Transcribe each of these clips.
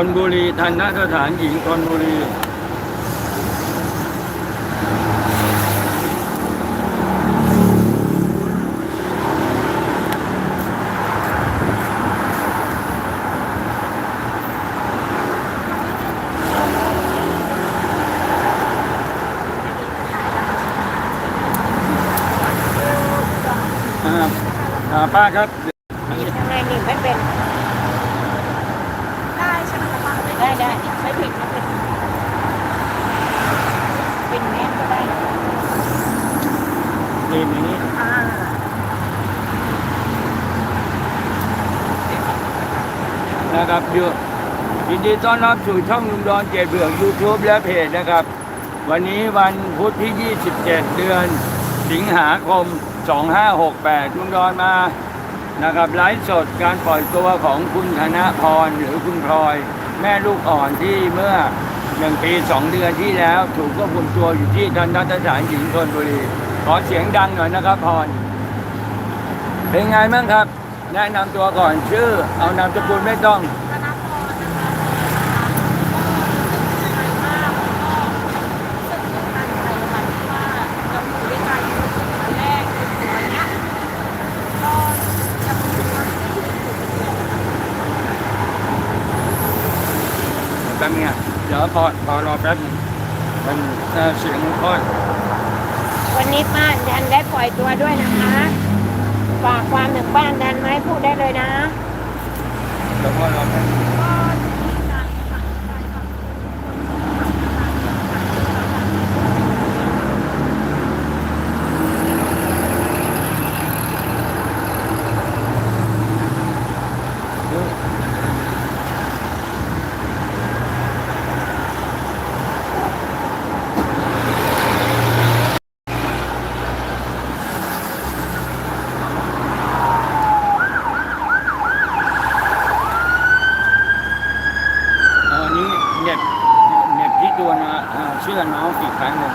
ธนบุรีทันนสถานหญิงธนบุรีอ่าอ่าป้าครับทำไมหนีบไม่เป็น ได้ใช่ไหมคะป้า ได้ได้ไม่ผิดไม่ผิดเป็นแม่ก็ได้นี่อย่างนี้อ่านะครับอยู่ยินดีต้อนรับสู่ช่องลุงดอนเจดเบือก YouTube และเพจนะครับ วันนี้วันพุธที่ 27 เดือนสิงหาคม 2568 ลุงดอนมานะครับไลฟ์สดการปล่อยตัวของคุณธนพรหรือคุณพลอย แม่ลูกอ่อนที่เมื่อหนึ่งปีสองเดือนที่แล้ว ถูกควบคุมตัวอยู่ที่ทันทสถานหญิงชนบุรี ขอเสียงดังหน่อยนะครับพร เป็นไงบ้างครับ แนะนำตัวก่อนชื่อ เอานามสกุลไม่ต้อง ธนพรนะคะก็ดีใจมากแล้วก็รู้สึกตื่นตันใจค่ะที่ว่าเราอยู่ด้วยกันวันแรกจนถึงวันเนี้ยก็จะมีความที่อยู่ในกลุ่มเดียวกัน แป๊บนึงอะเดี๋ยวพอพอรอแป๊บนึงมันเอ่อเสียงค่อยวันนี้ป้าดันได้ปล่อยตัวด้วยนะคะฝากความถึงบ้านดันไหมพูดได้เลยนะเดี๋ยวพอรอแป๊บนึง ก็ดีใจค่ะดีใจกับคนที่ เออนี่เหน็บเหน็บที่ตัวนะเอ่อเชื่อน้องอีกครั้งหนึ่ง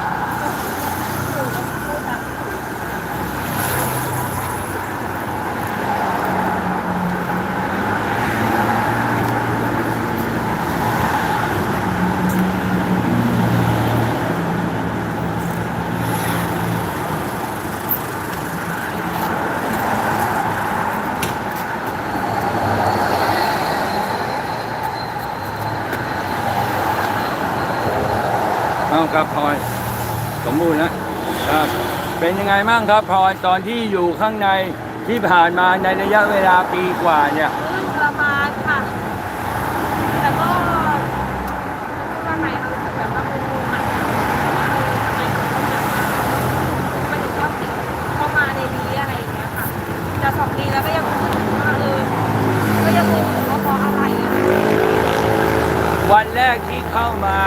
เอาครับพลอยสมบูรณ์นะครับ เป็นยังไงบ้างครับพอตอนที่อยู่ข้างในที่ผ่านมาในระยะเวลาปีกว่าเนี่ย ลื่นประมาณค่ะ แต่ก็พูดว่าไงคะรู้สึกแบบว่าเป็นมุมอะทำไมเขาต้องแบบมันถึงชอบติดเข้ามาในนี้อะไรอย่างเงี้ยค่ะจะสองปีแล้วก็ยังรู้สึกว่าเออก็ยังงงอยู่ว่าเพราะอะไรอะ วันแรกที่เข้ามา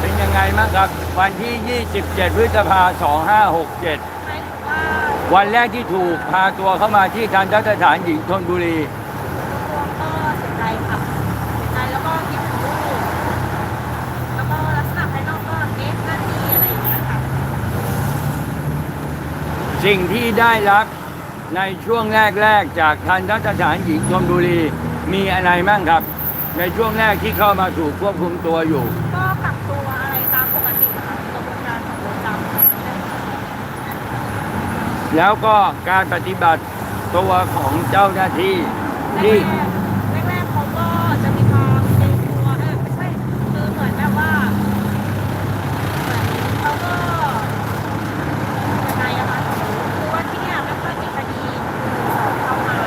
เป็นยังไงบ้างครับ วันที่ 27 พฤษภาคม2567 หมายถึงว่าวันแรกที่ถูกพาตัวเข้ามาที่ทันทสถานหญิงธนบุรี ตัวก็เสียใจค่ะเสียใจแล้วก็คิดถึงลูกแล้วก็ลักษณะภายนอกก็เอ๊ะนั่นนี่อะไรอย่างเงี้ยค่ะ สิ่งที่ได้รับในช่วงแรกๆ จากทันทสถานหญิงธนบุรี มีอะไรบ้างครับ ในช่วงแรกที่เข้ามาถูกควบคุมตัวอยู่ ก็กักตัวอะไรตามปกติค่ะกระบวนการของเรือนจำ แล้วก็การปฏิบัติตัวของเจ้าหน้าที่แรที่กๆแรกๆเขาก็จะมีความเกรงกลัวเออไม่ใช่คือเหมือนแบบว่าเหมือนเขาก็ยังไงอะคะคือว่าที่เนี่ยไม่ค่อยมีคดีสอบเข้ามา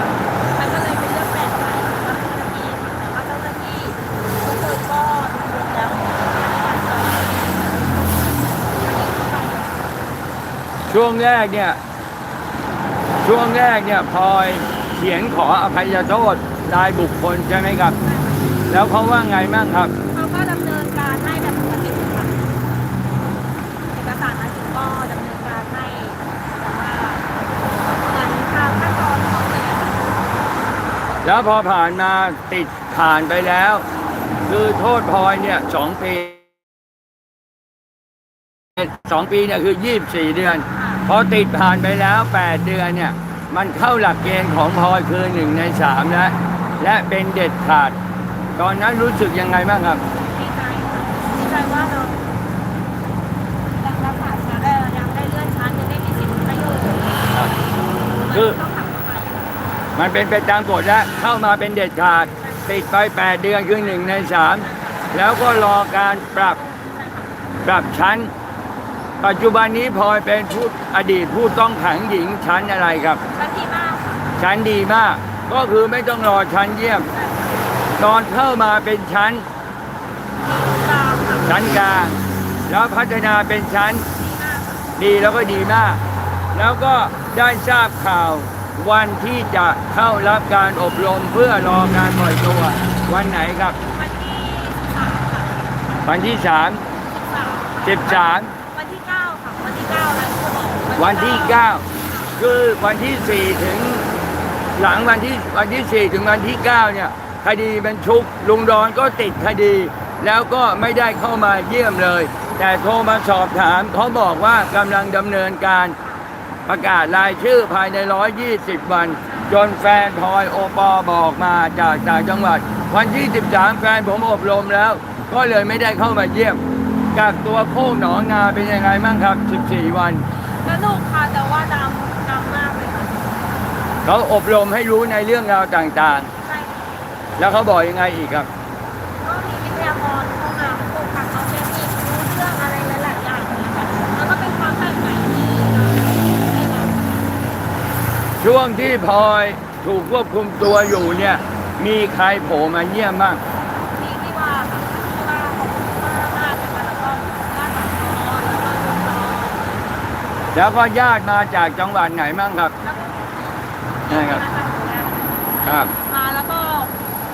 มันก็เลยเป็นเรื่องแปลกใจว่าเจ้าหน้าที่แต่ว่าเจ้าหน้าที่ทุกคนก็รวมแล้วการจะ ช่วงแรกเนี่ย ช่วงแรกเนี่ยพลอยเขียนขออภัยโทษรายบุคคลใช่ไหมครับ แล้วเขาว่าไงบ้างครับ เขาก็ดำเนินการให้แบบปกติค่ะเอกสารมาถึงก็ดำเนินการให้แต่ว่าเหมือนทางขั้นตอนของเลยอะแล้วพอผ่านมาติดผ่านไปแล้ว คือโทษพลอยเนี่ยสองปีสองปีเนี่ยคือยี่สิบสี่เดือน อติดผ่านไปแล้วแปดเดือนเนี่ย มันเข้าหลักเกณฑ์ของพลอยคือหนึ่งในสามแล้ว และเป็นเด็ดขาด ตอนนั้นรู้สึกยังไงบ้างครับ ดีใจค่ะดีใจว่าเรายังรักษาชั้นเออยังได้เลื่อนชั้นยังได้มีสิทธิประโยชน์คือ ต้องทำอะไรมันเป็นไปตามกฎแล้วเข้ามาเป็นเด็ดขาด ติดไป 8 เดือนคือหนึ่งในสามแล้วก็รอการปรับปรับชั้น ปัจจุบันนี้พลอยเป็นผู้อดีตผู้ต้องขังหญิงชั้นอะไรครับ ชั้นดีมากค่ะชั้นดีมาก ก็คือไม่ต้องรอชั้นเยี่ยม ตอนเข้ามาเป็นชั้นกลางค่ะชั้นกลาง แล้วพัฒนาเป็นชั้นดีมากค่ะดีแล้วก็ดีมาก แล้วก็ได้ทราบข่าววันที่จะเข้ารับการอบรมเพื่อรอการปล่อยตัว วันไหนครับ วันที่สามค่ะวันที่สามสามสิบสาม วันที่เก้าคือวันที่สี่ถึงหลังวันที่วันที่สี่ถึงวันที่เก้าเนี่ยคดีเป็นชุกลุงดอนก็ติดคดี แล้วก็ไม่ได้เข้ามาเยี่ยมเลย แต่โทรมาสอบถามเขาบอกว่ากำลังดำเนินการประกาศรายชื่อภายใน 120 วัน จนแฟนพลอยโอปอบอกมาจากต่างจังหวัด วันที่ 13 แฟนผมอบรมแล้ว ก็เลยไม่ได้เข้ามาเยี่ยมกักตัวโคกหนองนาเป็นยังไงบ้างครับ 14 วัน นุกค่ะแต่ว่าดำดำมากเลยค่ะเขาอบรมให้รู้ในเรื่องราวต่างใช่ค่ะๆ แล้วเขาบอกยังไงอีกครับ ก็มีวิทยากรเข้ามาปลูกผักเอาเทคนิครู้เรื่องอะไรหลายๆอย่างเลยค่ะแล้วก็เป็นความแปลกใหม่ที่เราได้รับช่วงที่พลอยถูกควบคุมตัวอยู่เนี่ย มีใครโผล่มาเยี่ยมบ้าง ที่ที่ว่าค่ะที่ว่าของมากมากนะคะแล้วก็บ้านหลังนอนแล้วก็รถนอน แล้วก็ญาติมาจากจังหวัดไหนบ้างครับแล้วก็นี่ครับ ครับ มาแล้วก็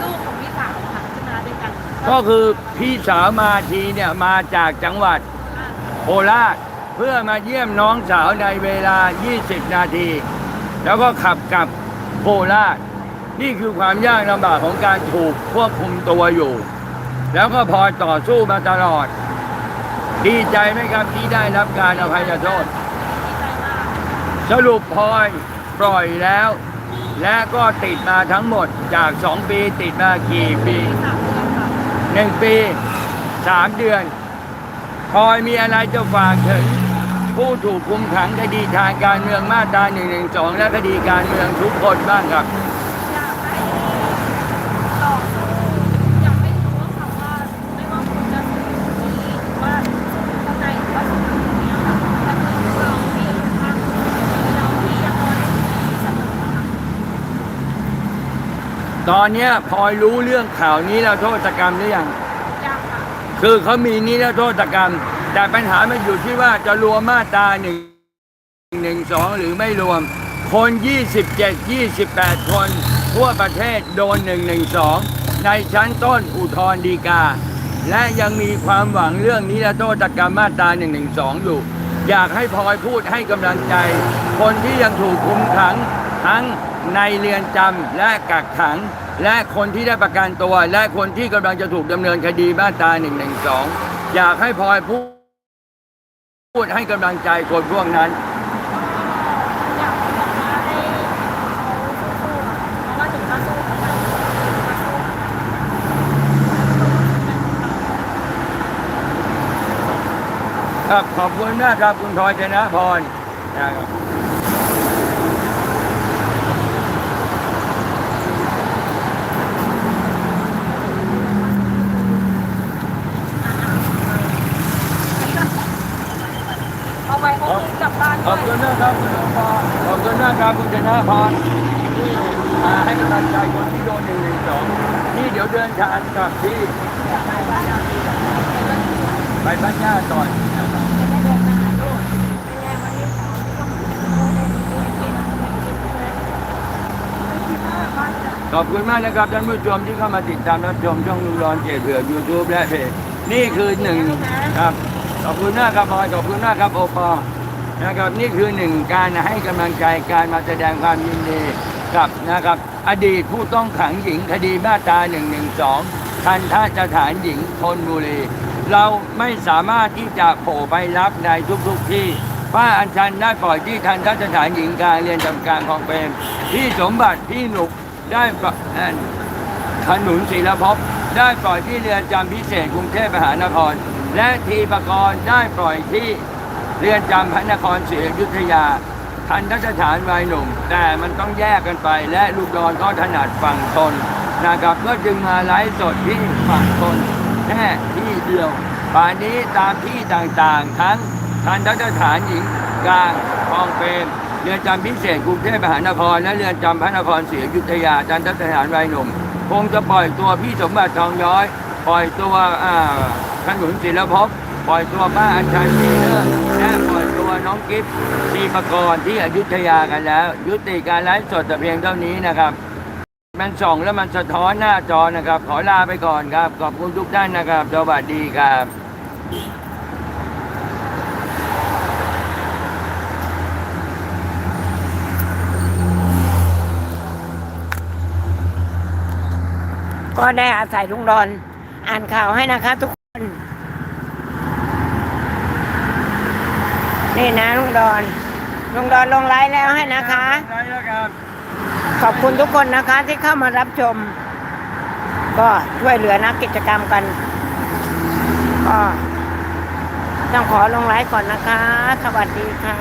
ลูกของพี่สาวค่ะที่มาด้วยกันก็คือพี่สาวมาทีเนี่ยมาจากจังหวัดอ่าโคราชเพื่อมาเยี่ยมน้องสาวในเวลา 20 นาที แล้วก็ขับกลับโคราช นี่คือความยากลำบากของการถูกควบคุมตัวอยู่ แล้วก็พลอยต่อสู้มาตลอด ดีใจไหมครับที่ได้รับการอภัยโทษดีใจมาก สรุปพลอยปล่อยแล้ว และก็ติดมาทั้งหมดจาก 2 ปีติดมากี่ปีหนึ่งปีสามเดือนพลอยมีอะไรจะฝากถึงผู้ถูกคุมขังคดีทางการเมืองมาตรา1นึและคดีการเมืองทุกคนบ้างครับ อยากให้ต่อสู้อยากให้รู้ว่าคำว่าไม่ว่าคุณจะสู้ที่หรือว่าสู้ข้างในหรือว่าสู้ข้างนอกเนี่ยค่ะแต่คือเราที่อยู่ข้างเราที่ยังรอดเสมอค่ะ ตอนเนี้ยพลอยรู้เรื่องข่าวนี้แล้วโทษกรรมหรือยังยากค่ะคือเขามีนิรโทษกรรม แต่ปัญหามันอยู่ที่ว่าจะรวมมาตราหนึ่งหนึ่งสองหรือไม่รวม คน 27 28 คน ทั่วประเทศโดน 112 ในชั้นต้นอุทธรณ์ฎีกา และยังมีความหวังเรื่องนิรโทษกรรมมาตรา 112 อยู่ อยากให้พลอยพูดให้กำลังใจ คนที่ยังถูกคุมขังทั้ง ในเรือนจำและกักขัง และคนที่ได้ประกันตัว และคนที่กำลังจะถูกดำเนินคดีมาตรา112 อยากให้พลอยพูดพูดให้กำลังใจคนพวกนั้นขาสู้ๆค่ะเพราะว่าถึงมาสู้เหมือนกันมาสู้เหมือนครับขอบคุณมากครับคุณพลอยชนะพรนะครับ เอาไปเขากลับบ้าน ข ด้ อ ว บ ย คุณนะครับคุณพรขอบคุณมากครับคุณช นะพรที่มาให้กำลังใจคนที่โดนหนึ่งหนึ่งสองนี่เดี๋ยวเดินทางกลับที่ไปบ้านญาติก่อนขอบคุณมากนะครับท่านผู้ชมที่เข้ามาติดตามรับชมช่องลุงรอนเจดเผือกยูทูบและเพจนี่คือหนึ่งครับ ขอบคุณมากครับพลอยขอบคุณมากครับโอปอ นะครับนี่คือหนึ่งการให้กำลังใจการมาแสดงความยินดีกับนะครับอดีตผู้ต้องขังหญิงคดีมาตรา1นึทันทาสถานหญิงธนบุรี เราไม่สามารถที่จะโผล่ไปรับในทุกๆที่ป้าอัญชันได้ปล่อยที่ทันทาสถานหญิงกลางเรียนจำการของเปรมพี่สมบัติพี่หนุกได้ปะเอ่อขนุนศิลภพได้ปล่อยที่เรือนจำพิเศษกรุงเทพมหานคร และทีปกรณ์ได้ปล่อยที่ เรือนจำพระนครศรีอยุธยา ทันทสถานวัยหนุ่ม แต่มันต้องแยกกันไปและลูกดอนก็ถนัดฝั่งทนนะครับก็จึงมาไลฟ์สดที่ฝั่งทนแค่ที่เดียวป่านนี้ตามที่ต่างๆ ทั้งทันทสถานหญิงกลางคลองเปรมเรือนจำพิเศษกรุงเทพมหานครและเรือนจำพระนครศรีอยุธยาทันทสถานวัยหนุ่ม คงจะปล่อยตัวพี่สมบัติทองย้อย ปล่อยตัวอ่าขนุนศิลภพปล่อยตัวป้าอัญชันเลิศและปล่อยตัว น้องกิฟต์ทีประกรณ์ที่อยุธยากันแล้ว ยุติการไลฟ์สดแต่เพียงเท่านี้นะครับ มันส่องแล้วมันสะท้อนหน้าจอนะครับ ขอลาไปก่อนครับ ขอบคุณทุกท่านนะครับสวัสดีครับก็ได้อาศัยลุงดอน อ่านข่าวให้นะคะทุกคน นี่นะลุงดอนลุงดอนลงไลฟ์แล้วให้นะคะแล้วครับขอบคุณทุกคนนะคะที่เข้ามารับชม ก็ช่วยเหลือนักกิจกรรมกันก็ต้องขอลงไลฟ์ก่อนนะคะ สวัสดีค่ะ